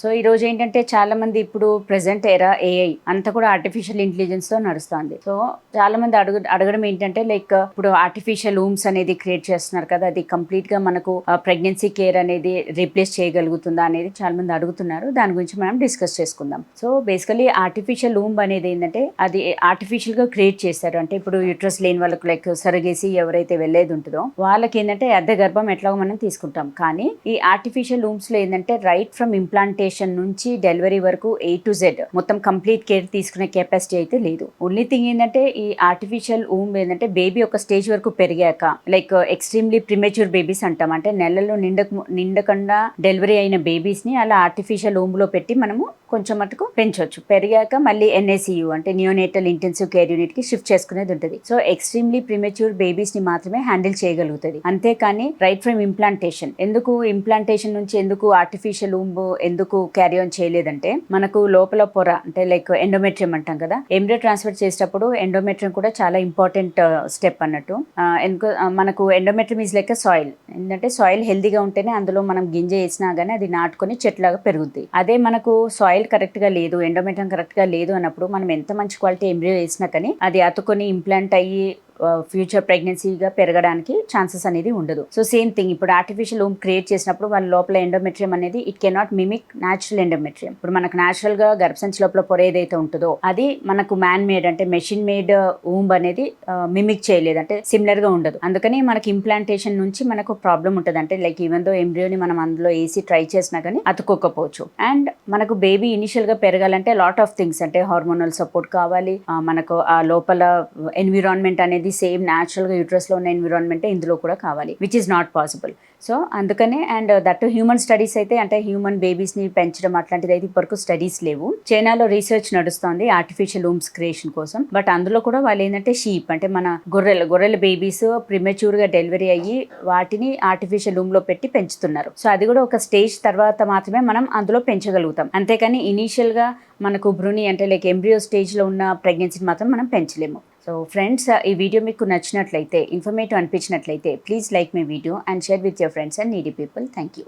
so ఈ రోజు ఏంటంటే చాలా మంది ఇప్పుడు ప్రజెంట్ ఎరా ఏఐ అంతా కూడా ఆర్టిఫిషియల్ ఇంటెలిజెన్స్తో నడుస్తుంది. సో చాలా మంది అడుగు అడగడం ఏంటంటే లైక్ ఇప్పుడు ఆర్టిఫిషియల్ రూమ్స్ అనేది క్రియేట్ చేస్తున్నారు కదా అది కంప్లీట్గా మనకు ప్రెగ్నెన్సీ కేర్ అనేది రీప్లేస్ చేయగలుగుతుందా అనేది చాలా మంది అడుగుతున్నారు. దాని గురించి మనం డిస్కస్ చేసుకుందాం. సో బేసికలీ ఆర్టిఫిషియల్ రూమ్ అనేది ఏంటంటే అది ఆర్టిఫిషియల్గా క్రియేట్ చేస్తారు అంటే ఇప్పుడు యూట్రస్ లేని వాళ్ళకు లైక్ సరగేసి ఎవరైతే వెళ్ళేది ఉంటుందో వాళ్ళకి ఏంటంటే అద్దె గర్భం ఎట్లాగో మనం తీసుకుంటాం. కానీ ఈ ఆర్టిఫిషియల్ రూమ్స్లో ఏంటంటే రైట్ ఫ్రమ్ ఇంప్లాంటేషన్ నుంచి డెలివరీ వరకు ఏ టు జెడ్ మొత్తం కంప్లీట్ కేర్ తీసుకునే కెపాసిటీ అయితే లేదు. ఓన్లీ థింగ్ ఏంటంటే ఈ ఆర్టిఫిషియల్ ఊమ్ ఏంటంటే బేబీ ఒక స్టేజ్ వరకు పెరిగాక లైక్ ఎక్స్ట్రీమ్లీ ప్రిమెచ్యూర్ బేబీస్ అంటాం. అంటే నెలలో నిండక నిండకుండా డెలివరీ అయిన బేబీస్ని అలా ఆర్టిఫిషియల్ ఊమ్లో పెట్టి మనము కొంచెం మటుకు పెంచవచ్చు పెరిగాక మళ్ళీ ఎన్ఏసీయు అంటే నియోనేటల్ ఇంటెన్సివ్ కేర్ యూనిట్కి షిఫ్ట్ చేసుకునేది ఉంటుంది. సో ఎక్స్ట్రీమ్లీ ప్రిమెచ్యూర్ బేబీస్ని మాత్రమే హ్యాండిల్ చేయగలుగుతుంది. అంతేకాని రైట్ ఫ్రమ్ ఇంప్లాంటేషన్ ఎందుకు ఇంప్లాంటేషన్ నుంచి ఎందుకు ఆర్టిఫిషియల్ ఊంబు ఎందుకు క్యారీ ఆన్ చేయలేదంటే మనకు లోపల పొర అంటే లైక్ ఎండోమెట్రియం అంటాం కదా ఎంబ్రియో ట్రాన్స్ఫర్ చేసేటప్పుడు ఎండోమెట్రియం కూడా చాలా ఇంపార్టెంట్ స్టెప్ uh, అన్నట్టు. ఎందుకు మనకు ఎండోమెట్రియం ఈజ్ లైక్ సాయిల్ ఏంటంటే సాయిల్ హెల్దీగా ఉంటేనే అందులో మనం గింజ వేసినా గానీ అది నాటుకొని చెట్లాగా పెరుగుద్ది. అదే మనకు సాయిల్ కరెక్ట్గా లేదు ఎండోమెట్రియం కరెక్ట్గా లేదు అన్నప్పుడు మనం ఎంత మంచి క్వాలిటీ ఎంబ్రియో వేసినా కానీ అది అతుకొని ఇంప్లాంట్ అయ్యి ఫ్యూచర్ ప్రెగ్నెన్సీగా పెరగడానికి ఛాన్సెస్ అనేది ఉండదు. సో సేమ్ థింగ్ ఇప్పుడు ఆర్టిఫిషియల్ హోమ్ క్రియేట్ చేసినప్పుడు వాళ్ళ లోపల ఎండోమెట్రియం అనేది it cannot mimic natural endometrium ఇప్పుడు మనకు న్యాచురల్గా గర్భసంచి లోపల పొర ఏదైతే ఉంటుందో అది మనకు మ్యాన్ మేడ్ అంటే మెషిన్ మేడ్ ఊంబ్ అనేది మిమిక్ చేయలేదు. అంటే సిమిలర్గా ఉండదు. అందుకని మనకి ఇంప్లాంటేషన్ నుంచి మనకు ప్రాబ్లం ఉంటుంది. అంటే లైక్ ఈవెన్ దో ఎంబ్రియోని మనం అందులో వేసి ట్రై చేసినా కానీ అతుక్కోకపోవచ్చు. అండ్ మనకు బేబీ ఇనిషియల్గా పెరగాలంటే లాట్ ఆఫ్ థింగ్స్ అంటే హార్మోనల్ సపోర్ట్ కావాలి. మనకు ఆ లోపల ఎన్విరాన్మెంట్ అనేది సేమ్ న్యాచురల్గా యూట్రస్లో ఉన్న ఎన్విరాన్మెంట్ ఇందులో కూడా కావాలి which is not possible so అందుకనే అండ్ దట్ హ్యూమన్ స్టడీస్ అయితే అంటే హ్యూమన్ బేబీస్ని పెంచడం అట్లాంటిది అయితే ఇప్పటివరకు స్టడీస్ లేవు. చైనాలో రీసెర్చ్ నడుస్తోంది ఆర్టిఫిషియల్ రూమ్స్ క్రియేషన్ కోసం. బట్ అందులో కూడా వాళ్ళు ఏంటంటే షీప్ అంటే మన గొర్రెల గొర్రెల బేబీస్ ప్రిమెచ్యూర్గా డెలివరీ అయ్యి వాటిని ఆర్టిఫిషియల్ రూమ్లో పెట్టి పెంచుతున్నారు. సో అది కూడా ఒక స్టేజ్ తర్వాత మాత్రమే మనం అందులో పెంచగలుగుతాం. అంతేకాని ఇనీషియల్గా మనకు భ్రూణి అంటే లైక్ ఎంబ్రియో స్టేజ్లో ఉన్న ప్రెగ్నెన్సీని మాత్రం మనం పెంచలేము. సో ఫ్రెండ్స్ ఈ వీడియో మీకు నచ్చినట్లయితే informative అనిపించినట్లయితే please like my video and share with your friends and needy people thank you